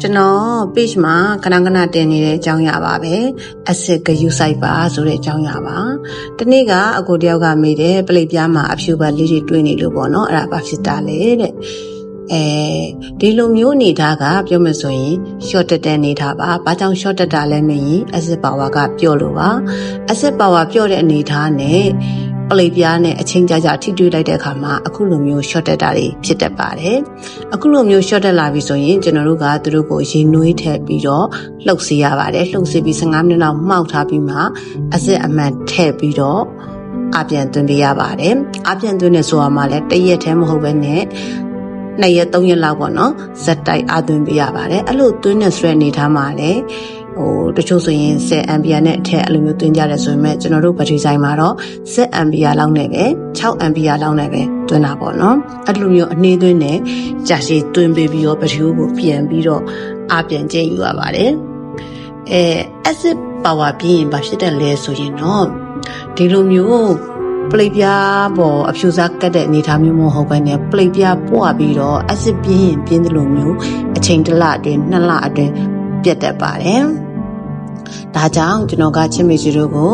ကျွန်တော် page မှာခဏခဏတင်နေတဲ့အကြောင်းအရာပါပဲ acid ဂယူဆိုင်ပါဆိုတဲ့အကြောင်းအရာပါတနေ့ကအကိုတယောက်ကမေးတယ်ပလိတ်ပြားမှာအဖြူပါလေးတွေတွေ့နေလို့ပေါ့နော်အဲ့ဒါဘာဖြစ်တာလဲတဲ့အဲဒီလိုမျိုးအနေထားကပြောမယ်ဆိုရင် short တက်တဲ့အနေထားပါဘာကြောင့် short တက်တာလဲမင်း acid power ကပျော့လို့ပါ acid power ပျော့တဲ့အနေထားနဲ့ ပလိတ်ပြားနဲ့အချင်းကြကြထိတွေ့လိုက်တဲ့အခါမှာအခုလိုမျိုး short တက်တာတွေဖြစ်တတ်ပါတယ်အခုလိုမျိုး short တက်လာပြီဆိုရင်ကျွန်တော်တို့ကသူတို့ကိုရေနွေးထည့်ပြီးတော့လှုပ်စေရပါတယ်လှုပ်စေပြီး15မိနစ်လောက်မှောက်ထားပြီးမှ acid အမှန်ထည့်ပြီးတော့အပြန်သွင်းပေးရပါတယ်အပြန်သွင်းနေဆိုရမှာလဲတရက်တည်းမဟုတ်ပဲနဲ့နှစ်ရက်သုံးရက်လောက်ပေါ့နော်ဇက်တိုက်အသွင်းပေးရပါတယ်အဲ့လိုသွင်းနေဆိုတဲ့အနေထားမှာလဲ ဟိုတချို့ဆိုရင်10 ampere နဲ့အထက်အဲ့လိုမျိုးသွင်းကြတယ်ဆိုရင်မဲ့ကျွန်တော်တို့ဘက်ထရီဆိုင်မှာတော့10 ampere လောက်နဲ့ပဲ6 ampere လောက်နဲ့ပဲသွင်းတာပေါ့နော်အဲ့လိုမျိုးအနေသွင်းနဲ့ကြာရှည်သွင်းပေးပြီးတော့ဘက်ထရီကိုပြန်ပြီးတော့အပြန်ကျင်းယူရပါတယ်အဲ acid power ပြီးရင်ဘာဖြစ်တယ်လဲဆိုရင်တော့ဒီလိုမျိုးပလိတ်ပြားပေါ်အဖြူစားကတ်တဲ့အနေအထားမျိုးမဟုတ်ဘဲနဲ့ပလိတ်ပြားပွားပြီးတော့ acid ပြင်းရင်ပြင်းတယ်လို့မျိုးအချိန်တစ်လအတွင်းနှစ်လအတွင်းပြတ်တတ်ပါတယ်။ ဒါကြောင့်ကျွန်တော်ကချစ်မေစီတို့ကို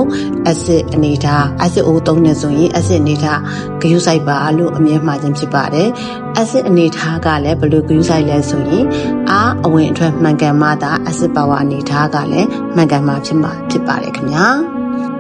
acid အနေထား acid O သုံးနေဆိုရင် acid အနေထားဂရုစိုက်ပါလို့အမြဲမှားခြင်းဖြစ်ပါတယ်။ acid အနေထားကလည်းဘယ်လိုဂရုစိုက်လဲဆိုရင်အားအဝင်အထွက်မှန်ကန်မှသာ acid power အနေထားကလည်းမှန်ကန်မှဖြစ်မှာဖြစ်ပါတယ်ခင်ဗျာ။